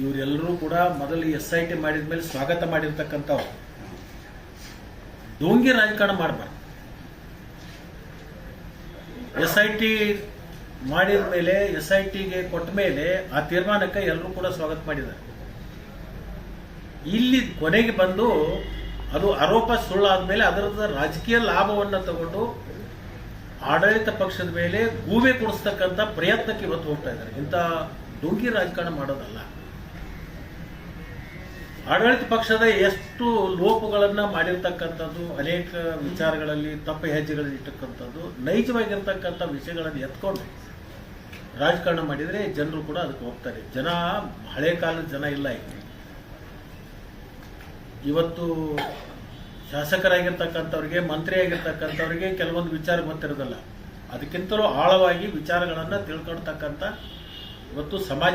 ಇವರೆಲ್ಲರೂ ಕೂಡ ಮೊದಲು ಎಸ್ ಐ ಟಿ ಮಾಡಿದ ಮೇಲೆ ಸ್ವಾಗತ ಮಾಡಿರ್ತಕ್ಕಂಥವ್ರು. ಡೋಂಗಿ ರಾಜಕಾರಣ ಮಾಡಬಾರ್ದು. ಎಸ್ ಐ ಟಿ ಮಾಡಿದ ಮೇಲೆ, ಎಸ್ ಐ ಟಿಗೆ ಕೊಟ್ಟ ಮೇಲೆ ಆ ತೀರ್ಮಾನಕ್ಕೆ ಎಲ್ಲರೂ ಕೂಡ ಸ್ವಾಗತ ಮಾಡಿದ್ದಾರೆ. ಇಲ್ಲಿ ಕೊನೆಗೆ ಬಂದು ಅದು ಆರೋಪ ಸುಳ್ಳಾದ್ಮೇಲೆ ಅದರದ ರಾಜಕೀಯ ಲಾಭವನ್ನು ತಗೊಂಡು ಆಡಳಿತ ಪಕ್ಷದ ಮೇಲೆ ಗೂಬೆ ಕೊಡಿಸ್ತಕ್ಕಂಥ ಪ್ರಯತ್ನಕ್ಕೆ ಇವತ್ತು ಹೋಗ್ತಾ ಇದ್ದಾರೆ. ಇಂಥ ಡೋಂಗಿ ರಾಜಕಾರಣ ಮಾಡೋದಲ್ಲ. ಆಡಳಿತ ಪಕ್ಷದ ಎಷ್ಟು ಲೋಪಗಳನ್ನು ಮಾಡಿರ್ತಕ್ಕಂಥದ್ದು, ಅನೇಕ ವಿಚಾರಗಳಲ್ಲಿ ತಪ್ಪು ಹೆಜ್ಜೆಗಳಲ್ಲಿ ಇಟ್ಟಕ್ಕಂಥದ್ದು, ನೈಜವಾಗಿರ್ತಕ್ಕಂಥ ವಿಷಯಗಳನ್ನು ಎತ್ಕೊಂಡು ರಾಜಕಾರಣ ಮಾಡಿದರೆ ಜನರು ಕೂಡ ಅದಕ್ಕೆ ಹೋಗ್ತಾರೆ. ಜನ, ಹಳೆ ಕಾಲದ ಜನ ಇಲ್ಲ ಈಗ. ಇವತ್ತು ಶಾಸಕರಾಗಿರ್ತಕ್ಕಂಥವ್ರಿಗೆ ಮಂತ್ರಿ ಆಗಿರ್ತಕ್ಕಂಥವ್ರಿಗೆ ಕೆಲವೊಂದು ವಿಚಾರ ಗೊತ್ತಿರೋದಲ್ಲ. ಅದಕ್ಕಿಂತಲೂ ಆಳವಾಗಿ ವಿಚಾರಗಳನ್ನು ತಿಳ್ಕೊಳ್ತಕ್ಕಂಥ ಇವತ್ತು ಸಮಾಜ